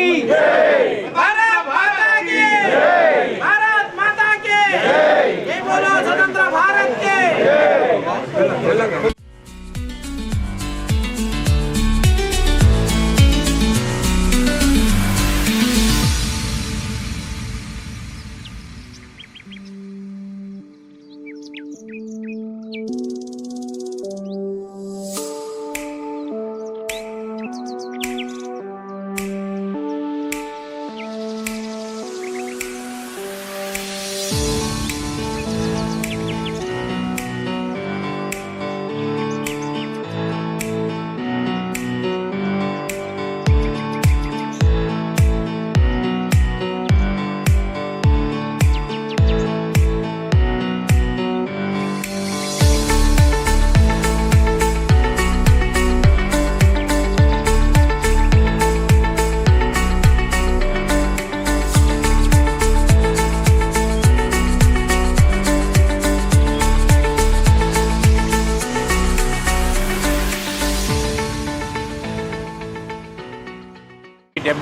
aqui! Yeah!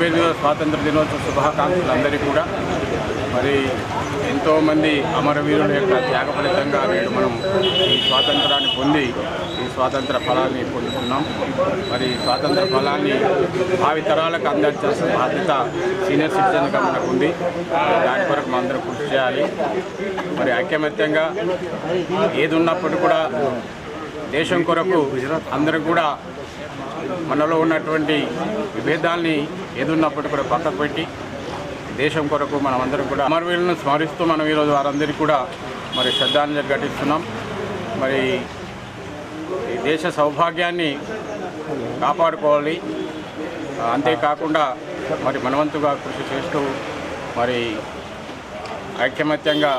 డెబ్బై ఎనిమిదవ స్వాతంత్ర దినోత్సవ శుభాకాంక్షలు అందరికీ కూడా. మరి ఎంతోమంది అమరవీరుల యొక్క త్యాగ ఫలితంగా నేడు మనం ఈ స్వాతంత్రాన్ని పొంది ఈ స్వాతంత్ర ఫలాన్ని పొందుతున్నాం మరి స్వాతంత్ర ఫలాన్ని భావి తరాలకు అందించాల్సిన బాధ్యత సీనియర్ సిటిజన్గా మనకు ఉంది. దాని కొరకు మనం కృషి చేయాలి. మరి ఐక్యమత్యంగా ఏది ఉన్నప్పటికీ కూడా దేశం కొరకు అందరం కూడా మనలో ఉన్నటువంటి విభేదాల్ని ఎదున్నప్పటికీ కూడా పక్కకు పెట్టి దేశం కొరకు మనం అందరం కూడా అమరవీరులను స్మరిస్తూ మనం ఈరోజు వారందరికీ కూడా మరి శ్రద్ధాంజలి ఘటిస్తున్నాం. మరి ఈ దేశ సౌభాగ్యాన్ని కాపాడుకోవాలి. అంతేకాకుండా మరి మనవంతుగా కృషి చేస్తూ మరి ఐక్యమత్యంగా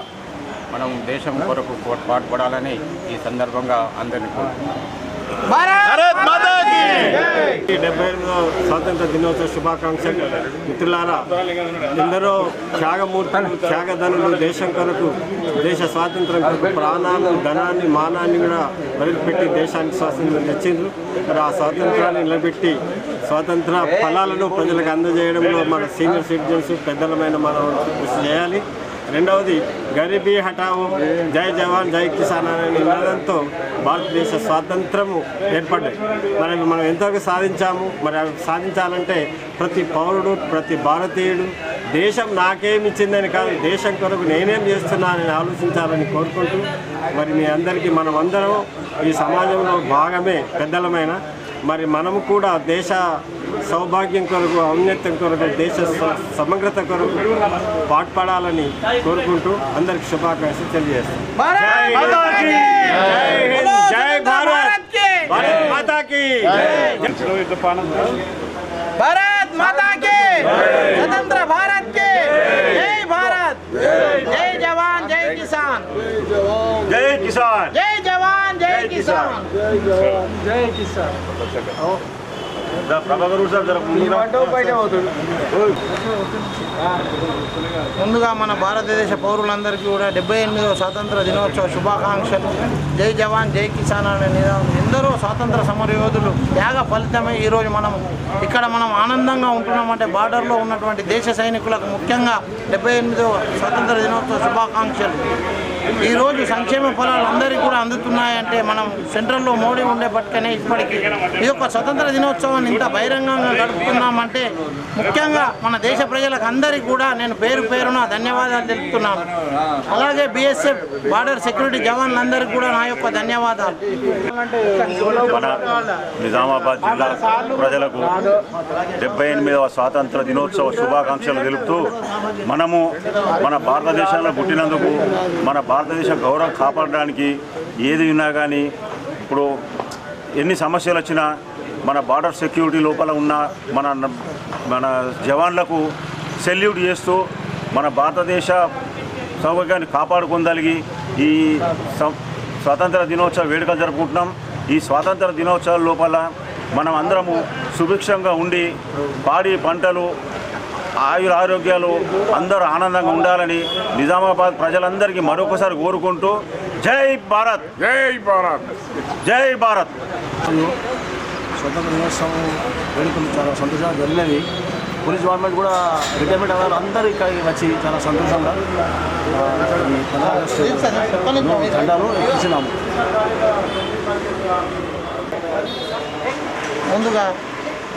మనం దేశం కొరకు పాటుపడాలని ఈ సందర్భంగా అందరినీ కోరుకుంటున్నాం భారత్ మాతా కీ ఈ డెబ్బై ఎనిమిదో స్వాతంత్ర దినోత్సవ శుభాకాంక్షలు. మిత్రులారా ఎందరో త్యాగమూర్తులు త్యాగధనులు దేశం కొరకు దేశ స్వాతంత్రం కొరకు ప్రాణాలు ధనాన్ని మానాన్ని కూడా వదిలిపెట్టి దేశానికి స్వాతంత్రం తెచ్చిండ్రు. మరి ఆ స్వాతంత్రాన్ని నిలబెట్టి స్వాతంత్ర ఫలాలను ప్రజలకు అందజేయడంలో మన సీనియర్ సిటిజన్స్ పెద్దలమైన మనం కృషి చేయాలి. రెండవది గరీబీ హఠావు జై జవాన్ జై కిసాన్ అనే నినాదంతో భారతదేశ స్వాతంత్రము ఏర్పడ్డాయి. మరి మనం ఎంతవరకు సాధించాము? మరి అవి సాధించాలంటే ప్రతి పౌరుడు ప్రతి భారతీయుడు దేశం నాకేమిచ్చిందని కాదు దేశం కొరకు నేనేం చేస్తున్నానని ఆలోచించాలని కోరుకుంటూ మరి మీ అందరికీ మనం అందరం ఈ సమాజంలో భాగమే పెద్దలమైన. మరి మనము కూడా దేశ సౌభాగ్యం కొరకు ఔన్నత్యం కొరకు దేశ సమగ్రత కొరకు పాటుపడాలని కోరుకుంటూ అందరికి శుభాకాంక్షలు తెలియజేస్తాం భారత్ మాతా కీ జై హింద్ జై భారత్ కీ భారత్! మాతా కీ భారత్ మాతా కీ స్వతంత్ర భారత్ కీ జై భారత్! జై జవాన్ జై కిసాన్! జై కిసాన్! జై జవాన్ జై కిసాన్! ప్రభాకర్ సార్ జర ముందుగా మన భారతదేశ పౌరులందరికీ కూడా డెబ్బై ఎనిమిదవ స్వాతంత్ర దినోత్సవ శుభాకాంక్షలు. జై జవాన్ జై కిసాన్ అనే నినాదం. ఎందరో స్వాతంత్ర సమరయోధులు త్యాగ ఫలితమే ఈరోజు మనం ఇక్కడ మనం ఆనందంగా ఉంటున్నామంటే బార్డర్లో ఉన్నటువంటి దేశ సైనికులకు ముఖ్యంగా డెబ్బై ఎనిమిదవ స్వాతంత్ర దినోత్సవ శుభాకాంక్షలు. ఈరోజు సంక్షేమ ఫలాలు అందరికీ కూడా అందుతున్నాయంటే మనం సెంట్రల్లో మోడీ ఉండే పట్టుకనే ఇప్పటికీ. ఈ యొక్క స్వతంత్ర దినోత్సవాన్ని ఇంత బహిరంగంగా గడుపుతున్నామంటే ముఖ్యంగా మన దేశ ప్రజలకు అందరికీ కూడా నేను పేరు పేరున ధన్యవాదాలు తెలుపుతున్నాను. అలాగే బిఎస్ఎఫ్ బార్డర్ సెక్యూరిటీ జవాన్లందరికీ కూడా నా యొక్క ధన్యవాదాలు. నిజామాబాద్ జిల్లా ప్రజలకు డెబ్బై ఎనిమిదవ స్వాతంత్ర దినోత్సవ శుభాకాంక్షలు తెలుపుతూ మనము మన భారతదేశంలో పుట్టినందుకు మన భారతదేశ గౌరవం కాపాడడానికి ఏది ఉన్నా కానీ ఇప్పుడు ఎన్ని సమస్యలు వచ్చినా మన బార్డర్ సెక్యూరిటీ లోపల ఉన్న మన మన జవాన్లకు సెల్యూట్ చేస్తూ మన భారతదేశ సౌభాగ్యాన్ని కాపాడుకోగలిగి ఈ స్వాతంత్ర దినోత్సవ వేడుకలు జరుపుకుంటున్నాం. ఈ స్వాతంత్ర దినోత్సవాల లోపల మనం అందరము సుభిక్షంగా ఉండి పాడి పంటలు ఆయుర ఆరోగ్యాలు అందరూ ఆనందంగా ఉండాలని నిజామాబాద్ ప్రజలందరికీ మరొకసారి కోరుకుంటూ జై భారత్. జై భారత్. జై భారత్. స్వతంత్ర దినోత్సవం వేడుకలు చాలా సంతోషంగా జరిగినవి పోలీస్ డిపార్ట్మెంట్ కూడా రిటైర్మెంట్ అవ్వాలి. అందరూ ఇక్కడికి వచ్చి చాలా సంతోషంగా ఆ, ఈ ఎక్కించినాము. ముందుగా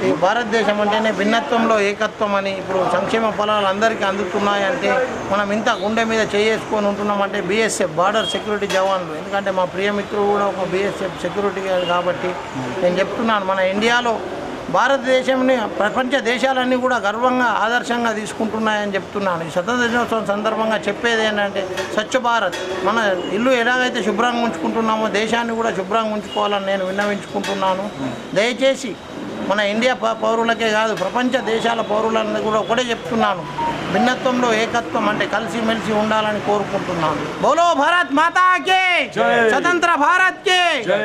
ఈ భారతదేశం అంటేనే భిన్నత్వంలో ఏకత్వం అని ఇప్పుడు సంక్షేమ ఫలాలు అందరికీ అందుతున్నాయంటే మనం ఇంత గుండె మీద చేసుకొని ఉంటున్నామంటే బీఎస్ఎఫ్ బార్డర్ సెక్యూరిటీ జవాన్లు. ఎందుకంటే మా ప్రియమిత్రుడు కూడా ఒక బీఎస్ఎఫ్ సెక్యూరిటీ కాబట్టి నేను చెప్తున్నాను మన ఇండియాలో భారతదేశంని ప్రపంచ దేశాలన్నీ కూడా గర్వంగా ఆదర్శంగా తీసుకుంటున్నాయని చెప్తున్నాను. ఈ స్వతంత్ర దినోత్సవం సందర్భంగా చెప్పేది ఏంటంటే స్వచ్ఛ భారత్. మన ఇల్లు ఎలాగైతే శుభ్రంగా ఉంచుకుంటున్నామో దేశాన్ని కూడా శుభ్రంగా ఉంచుకోవాలని నేను విన్నవించుకుంటున్నాను. దయచేసి మన ఇండియా పౌరులకే కాదు ప్రపంచ దేశాల పౌరులను కూడా ఒకటే చెప్తున్నాను. భిన్నత్వంలో ఏకత్వం అంటే కలిసిమెలిసి ఉండాలని కోరుకుంటున్నాను. బోలో భారత్ మాతాకే స్వతంత్ర భారత్ కే